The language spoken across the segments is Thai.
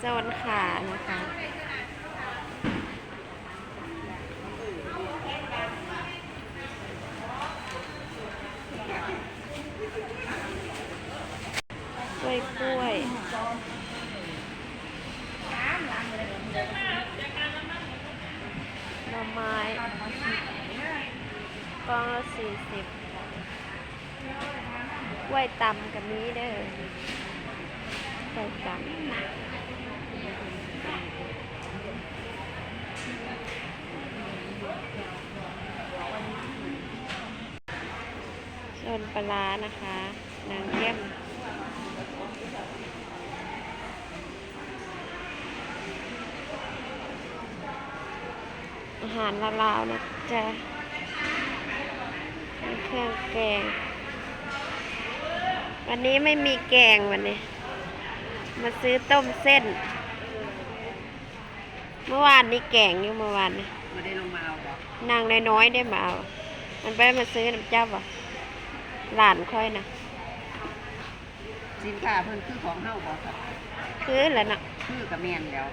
โซนขานะคะ กล้วยกล้วยหน่อไม้กล่องละสี่สิบกล้วยตำกับนี้เด้อกล้วยตำ ส่วนปลาร้านะคะ นางเยี่ยมอาหารลาวๆนะจ๊ะเครื่องแกง วันนี้ไม่มีแกงวันนี้ มาซื้อต้มเส้น เมื่อวานนี้แกงอยู่เมื่อวานนี้ไม่ได้ลงมาเอาบอกนางน้อยๆได้มาเอา มันไปมาซื้อน้ำเจ้าบ่หลานค่อยนะสินค้าเพิ่นคือของเฮาบอกครับคือแล้วนะคือกับแม่นแล้ว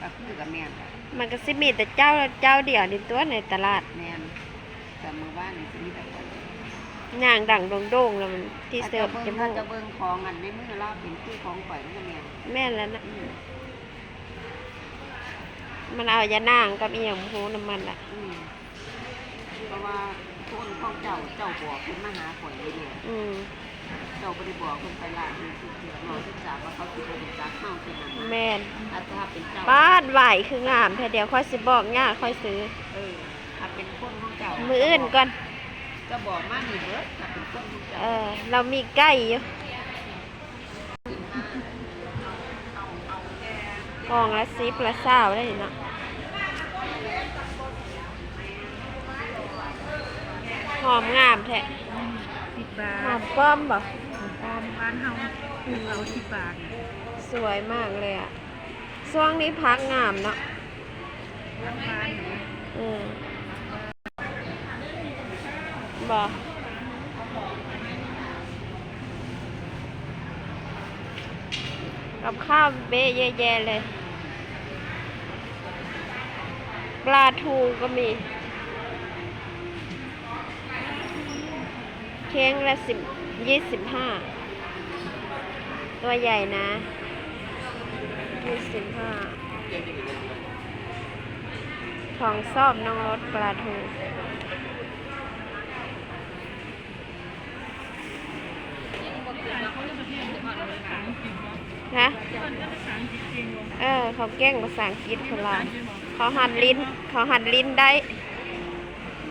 ก็คือกับแม่นมันก็สิมีแต่เจ้าเจ้าเดียวในตัวในตลาดแม่นแต่มือบ้านนี่สิมีแต่คน นางดังโด่งๆแล้วมันที่เสิร์ฟถ้าจจะมูเบิ่งถ้ากจะเบิ่งของอันในมือเราเป็นคือของข่อยมันก็แม่นแม่นแล้วนะอืมมันเอายานางกับอีหยังหูน้ำมันอะอืมเพราะว่าคนของเจ้าเจ้าบอกเพิ่นมาหาข่อยนี่เนี่ยอืมเจ้าบ่ได้บอกเพิ่นไปร้านนี้คือคือน้องศึกษาว่าเขาสิบ่รู้จักเฮาคือนั้นแม่นอาจจะถ้าเป็นเจ้าบ้านไหวคืองามแต่เดี๋ยวค่อยสิบอกย่าค่อยซื้อเออถ้าเป็นคนของเจ้ามืออื่นก่อน จะบอกมานี่เบิดถ้าเป็นคนของเจ้าเออ เรามีไก่อยู่กล่องละสิบละเศร้าได้เนาะหอมงามแท้สิบบาหอทมป้อมบ่ปอมบ้านเฮาเราสิบบาทสวยมากเลยอะช่วงนี้พักงามเนาะบ้านบ้านอืม บ่กับข้าวเบ๊ะแย่ๆเลย ปลาทูก็มี เค้งละสิบยี่สิบห้า ตัวใหญ่นะยี่สิบห้าของซอบน้องรสปลาทู นะเออ เขาเก่งภาษาอังกฤษคนเราเขาหันลิ้น เขาหันลิ้นได้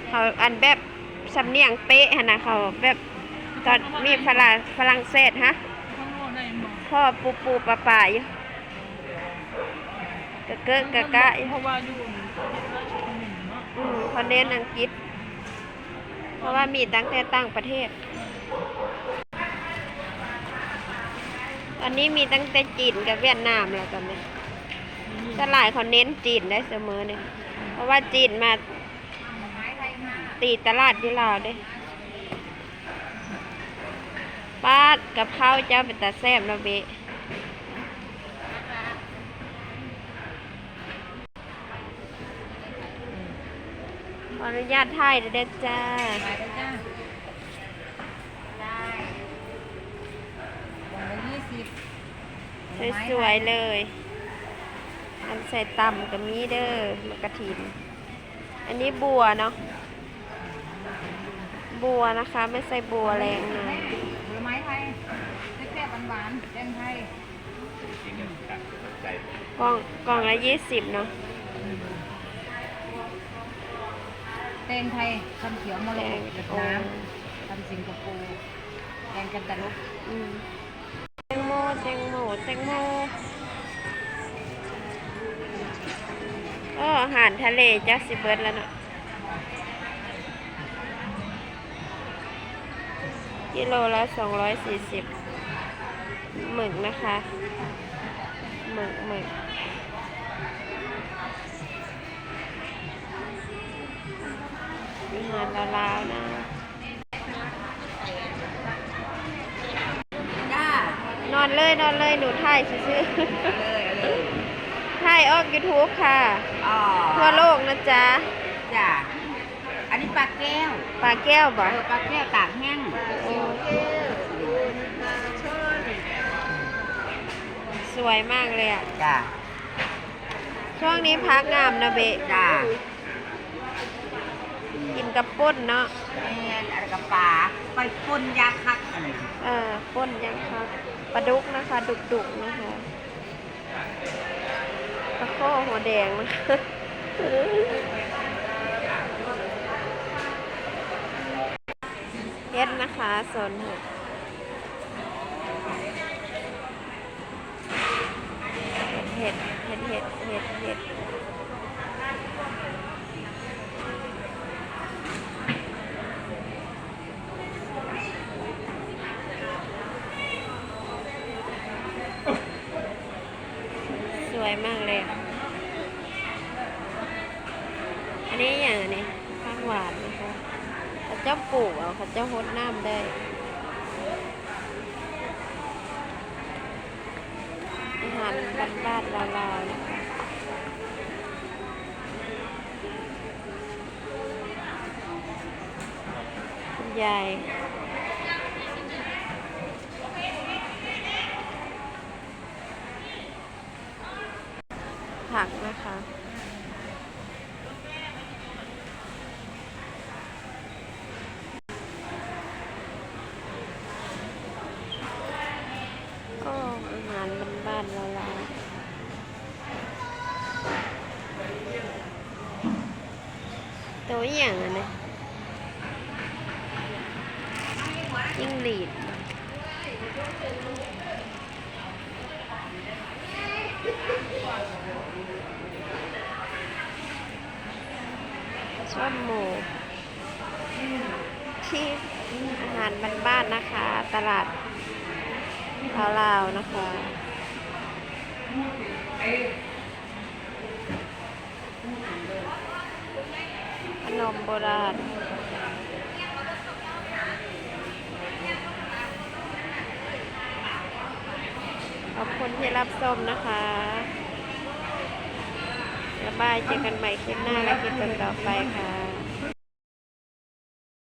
เขาอันแบบสำเนียงเป๊ะนะเขาแบบตอนมีฝรั่งฝรั่งเศสฮะพ่อปูปูปลาป่าอยู่กะเกะกะกะอยู่เพราะว่าอยู่อืมเขาเน้นอังกฤษ เพราะว่ามีตั้งแต่ต่างประเทศ ตอนนี้มีตั้งแต่จีนกับเวียดนามแล้วตอนนี้ตลาดเขาเน้นจีนได้เสมอเนี่ยเพราะว่าจีนมาตีตลาดที่ลาวเด้ป้าดกับข้าวเจ้าเป็นตาแซ่บเนาะเบะขออนุญาตถ่ายเด้อจ้า ไปได้จ้าได้วันละยี่สิบ สวยๆเลย อันใส่ตำกับมีเด้อมะกระถิน อันนี้บัวเนาะ บัวนะคะ ไม่ใส่บัวแรงนะผลไม้ไทยแซ่บๆหวานๆแตงไทยกล่องกล่องละยี่สิบเนาะแตงไทยพันเขียวมะแรละงกอกับโอ้น้ำพันสิงคโปร์แตงกันตะลุกอืม แตงโมแตงโมแตงโมเอออาหารทะเลจักสิเบิร์ดแล้วเนาะกิโลละสองร้อยสี่สิบหมึกนะคะหมึกหมึกอาหารลาวๆนะ จ้า นอ อน เลยนอนเลยหนูถ่ายซื่อเลยเอาเลยๆถ่ายออก YouTube ค่ะ อ๋อทั่วโลกนะจ๊ะจ้ะอันนี้ปลาแก้วปลาแก้วบ่เออปลาแก้วตากแห้งโอ้สวยมากเลยอะ จ้ะช่วงนี้พักงามนะเบะจ้ะกินกับปุ้นเนาะแม่นอะไรกับปลาไปพ่นยาคักอันนี้เออปุ้นยังครับ ปลาดุกนะคะ ดุกๆนะคะปลาข้อหัวแดงนะคะเฮ็ดนะคะสนห็ดเห็ดเห็ดเห็ดเห็ดเห็ด วยมากเลย อันนี้อย่างนี้ข้างหวานนะคะเขาเจ้าปลูกเอาเขาเจ้าหดน้ำได้อาหารบ้านๆลาวๆนะคะคุณยาย ผักนะคะ ก็อาหารบ้านๆลาวๆตัวอย่างอะนะจิ้งหรีด ชอบหมูที่อาหารบ้านๆนะคะ ตลาดลาวๆนะคะขนมโบราณขอบคุณที่รับชมนะคะ บ๊ายบายเจอกันใหม่คลิปหน้าและคลิปต่อๆไปค่ะ